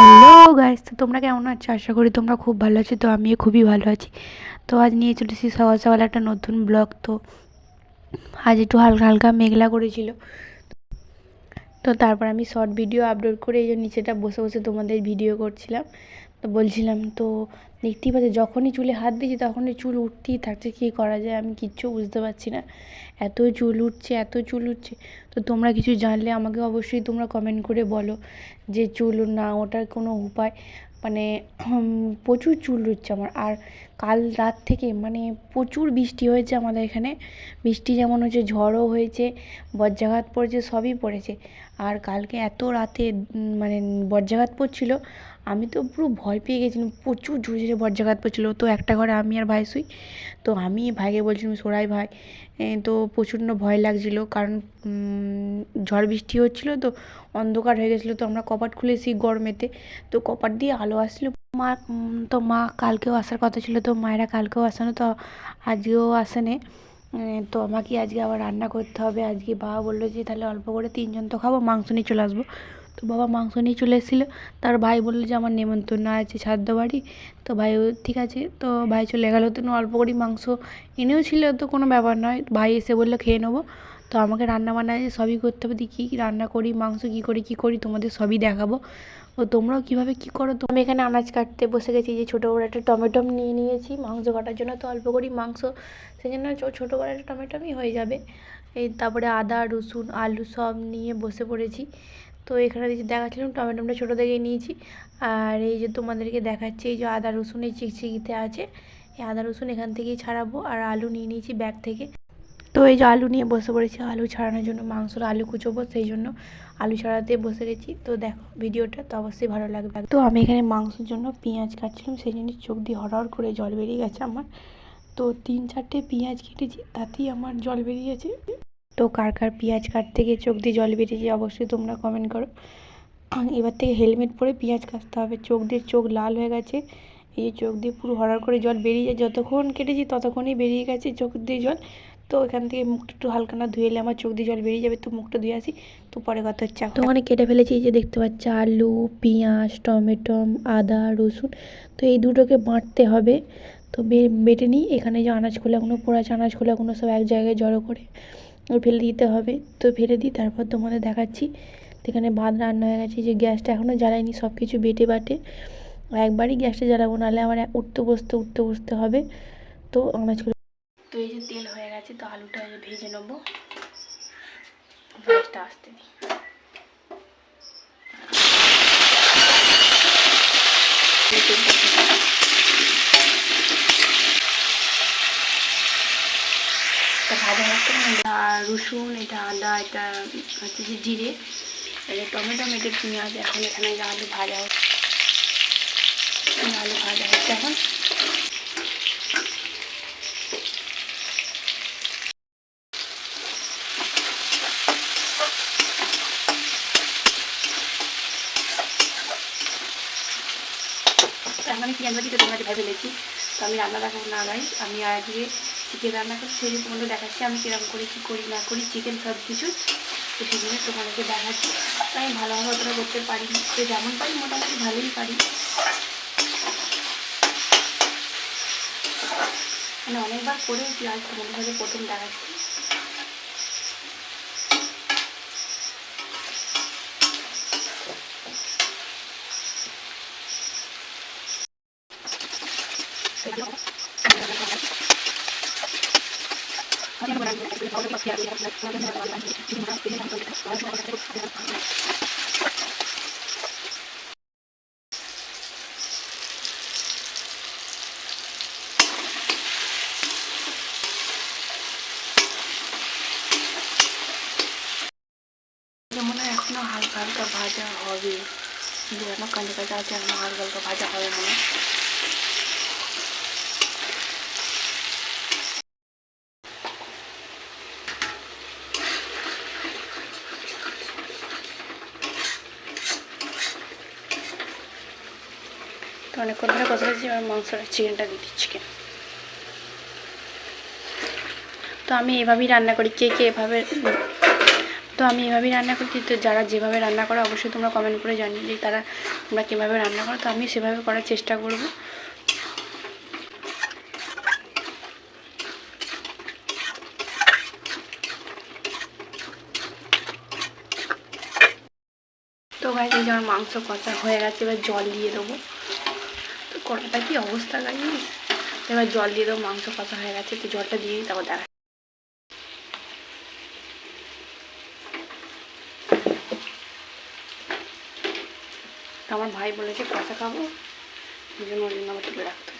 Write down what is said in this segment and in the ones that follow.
Hello guys তো তোমরা কেমন আছো? আশা করি তোমরা খুব ভালো আছো, তো আমিও খুবই ভালো আছি। তো আজ নিয়ে চলেছি সকাল সকাল একটা নতুন ব্লগ, তো আজ একটু হালকা হালকা মেঘলা করেছিল। তো তারপর আমি শর্ট ভিডিও আপলোড করে এই যে নিচেটা বসে বসে তোমাদের ভিডিও করছিলাম। তো বলছিলাম, তো দেখতেই পাচ্ছি, যখনই চুলে হাত দিয়েছি তখনই চুল উঠতেই থাকছে, কী করা যায় আমি কিচ্ছু বুঝতে পারছি না। এত চুল উঠছে, এত চুল উঠছে। তো তোমরা কিছু জানলে আমাকে অবশ্যই তোমরা কমেন্ট করে বলো যে চুল না ওটার কোনো উপায়। মানে প্রচুর চুল উঠছে আমার। আর কাল রাত থেকে মানে প্রচুর বৃষ্টি হয়েছে আমাদের এখানে। বৃষ্টি যেমন হয়েছে ঝড়ও হয়েছে, বজ্রাঘাত পড়েছে, সবই পড়েছে। আর কালকে এত রাতে মানে বজ্রাঘাত পড়ছিল, আমি তো পুরো ভয় পেয়ে গেছিলাম, প্রচুর জোরে জোরে বজ্রাঘাত পড়ছিল। তো একটা ঘরে আমি আর ভাই শুই, তো আমি ভাইকে বলছিলাম, সরাই ভাই তো প্রচণ্ড ভয় লাগছিল, কারণ ঝড় বৃষ্টি হচ্ছিল তো, অন্ধকার হয়ে গেছিল, তো আমরা কপাট খুলেছি গরমেতে। তো কপাট দিয়ে আলো আসছিল। মা তো মা কালকেও আসার কথা ছিল, তো মায়েরা কালকেও আসেনি, তো আজকেও আসেনি। তো আমাকে আজকে আবার রান্না করতে হবে। আজকে বাবা বলল যে, তাহলে অল্প করে তিনজন তো খাব, মাংস নিয়ে চলে আসব। তো বাবা মাংস নিয়ে চলে এসেছিল। তার ভাই বলল যে, আমার নেমন্তন্ন আছে সাধ্য বাড়ি তো ভাই ঠিক আছে। তো ভাই চলে গেলো। তো অল্প করেই মাংস এনেও ছিল, তো কোনো ব্যাপার নয়। ভাই এসে বলল, খেয়ে নেব। তো আমাকে রান্না বান্না সবই করতে হবে কী কী রান্না করি, মাংস কী করি কী করি, তোমাদের সবই দেখাবো। ও তোমরাও কীভাবে কী করো? তো আমি এখানে আনাজ কাটতে বসে গেছি যে ছোটো বড়ো একটা টমেটো নিয়ে নিয়েছি, মাংস কাটার জন্য তো অল্প করেই মাংস সেই জন্য ছোটো বড়ো একটা টমেটোমই হয়ে যাবে। এই তারপরে আদা, রসুন, আলু সব নিয়ে বসে পড়েছি। তো এখানে যে দেখাচ্ছিলাম, টমেটোটা ছোটো থেকেই নিয়েছি। আর এই যে তোমাদেরকে দেখাচ্ছি, এই যে আদা, রসুন এই চিকচিকিতে আছে। এই আদা, রসুন এখান থেকেই ছাড়াবো, আর আলু নিয়ে নিয়েছি ব্যাগ থেকে। তো এই যে আলু নিয়ে বসে পড়েছি, আলু ছাড়ানোর জন্য মাংসর আলু কুচোবো, সেই জন্য আলু ছাড়াতে বসে গেছি। তো দেখো ভিডিওটা, তো অবশ্যই ভালো লাগবে। তো আমি এখানে মাংসের জন্য পেঁয়াজ কাটছিলাম, সেই জন্য চোখ দিয়ে হরহর করে জল বেরিয়ে গেছে আমার। তো তিন চারটে পেঁয়াজ কেটেছি, তাতেই আমার জল বেরিয়ে গেছে। তো কার কার পেঁয়াজ কাটতে গিয়ে চোখ দিয়ে জল বেরিয়েছে, অবশ্যই তোমরা কমেন্ট করো। এবার থেকে হেলমেট পরে পেঁয়াজ কাটতে হবে, চোখ দিয়ে চোখ লাল হয়ে গেছে। এই চোখ দিয়ে পুরো হরহর করে জল বেরিয়ে যায়, যতক্ষণ কেটেছি ততক্ষণই বেরিয়ে গেছে চোখ দিয়ে জল। তো এখান থেকে মুখটা একটু হালকা না ধুয়ে এলে আমার চোখ দিয়ে জল বেরিয়ে যাবে, তো মুখটা ধুয়ে আসি। তো পরে কথা হচ্ছে তো ওখানে কেটে ফেলেছি যে দেখতে পাচ্ছি, আলু, পেঁয়াজ, টমেটো, আদা, রসুন, তো এই দুটোকে বাঁটতে হবে। তো বেটে নিই, এখানে যে আনাজগুলোগুলো পোড়া আনাজগুলোগুলো সব এক জায়গায় জড়ো করে ফেলে দিতে হবে। তো ফেলে দিই, তারপর তোমাদের দেখাচ্ছি। তো এখানে ভাত রান্না হয়ে গেছে যে গ্যাসটা এখনও জ্বালাইনি সব কিছু বেটে বাটে। একবারই গ্যাসটা জ্বালাবো, নাহলে আমার উঠতে বসতে উঠতে বসতে হবে। তো আনাজগুলো তো এই যে তেল হয়ে গেছে, তো আলুটা ভেজে নেব। গ্যাসটা আসতে দিই। রসুন, এটা আদা, এটা হচ্ছে যে জিরে এটা টমেটো এটা পেঁয়াজ, এখন এখানে আলু ভাজা হচ্ছে, আলু ভাজা হচ্ছে এখন তার মানে পেঁয়াজ তো তোমরা ভেবে ফেলেছি তো আমি রান্না দেখাবো না গাই আমি আজকে চিকেন রান্না করছি। সেই তোমাদের দেখাচ্ছি, আমি কীরকম করি, কী করি, না করি চিকেন সব কিছু তো সেই জন্য তোমাদেরকে দেখাচ্ছি। আমি ভালোভাবে অতটা করতে পারি। তো যেমন পারি, মোটামুটি ভালোই পারি। মানে অনেকবার করেছি আজ তোমাদের কাছে প্রথম দেখাচ্ছি যেমন এখনও হালকা হালকা ভাজা হবে যেন কাঁচা কাঁচা আছে এখনও হালকা হালকা ভাজা হবে মনে অনেকক্ষণ ধরে কথা হচ্ছে এবার মাংসটা, চিকেনটা দিয়ে দিচ্ছি চিকেন তো আমি এভাবেই রান্না করি, কে কে এভাবে, তো আমি এভাবেই রান্না করছি তো যারা যেভাবে রান্না করে অবশ্যই তোমরা কমেন্ট করে জানিয়ে যে তারা তোমরা কীভাবে রান্না করো, তো আমি সেভাবে করার চেষ্টা করব। তো ভাই এই যে আমার মাংস কষা হয়ে গেছে, এবার জল দিয়ে দেবো। কড়াটা কি অবস্থা গাই এবার জল দিয়ে দেবো, মাংস কষা হয়ে গেছে তো জলটা দিয়ে তারপর দেখা আমার ভাই বলেছে কষা খাব, ওই জন্য ওই জন্য আবার তুলে রাখতে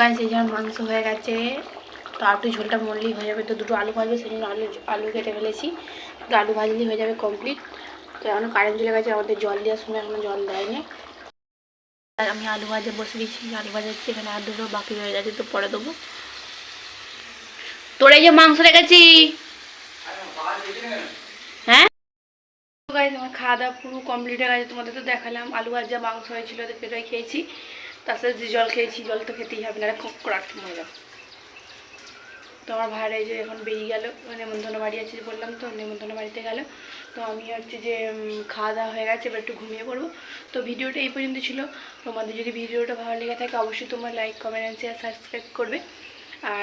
গাছ এই যেমন মাংস হয়ে গেছে। তো একটু ঝোলটা মরলেই হয়ে যাবে। তো দুটো আলু ভাজবে, সেই জন্য আলু আলু কেটে ফেলেছি। তো আলু ভাজলেই হয়ে যাবে কমপ্লিট তো এখনও কারেন্ট চলে গেছে, আমাদের জল দেওয়ার সময় এখনও জল দেয়নি। আর আমি আলু ভাজা বসে দিচ্ছি, আলু ভাজা হচ্ছে এখানে আর দুটো বাকি রয়ে গেছে, তো পরে দেবো। তোর এই যে মাংস রেখেছি। হ্যাঁ? আমার খাওয়া দাওয়া পুরো কমপ্লিট হয়ে গেছে, তোমাদের তো দেখালাম। আলু ভাজা, মাংস হয়েছিল, তো পেটোই খেয়েছি। সাথে যে জল খেয়েছি, জল তো খেতেই হবে না খুব করাট যাবে তো আমার ভাইরা যে এখন বেরিয়ে গেল, নেমন্তন্ন বাড়ি আছে বললাম তো, নেমন্তন্ন বাড়িতে গেল। তো আমি হচ্ছে যে খাওয়া দাওয়া হয়ে গেছে, এবার একটু ঘুমিয়ে পড়ব। তো ভিডিওটা এই পর্যন্ত ছিল। তোমাদের যদি ভিডিওটা ভালো লেগে থাকে, অবশ্যই তোমার লাইক কমেন্ট শেয়ার সাবস্ক্রাইব করবে। আর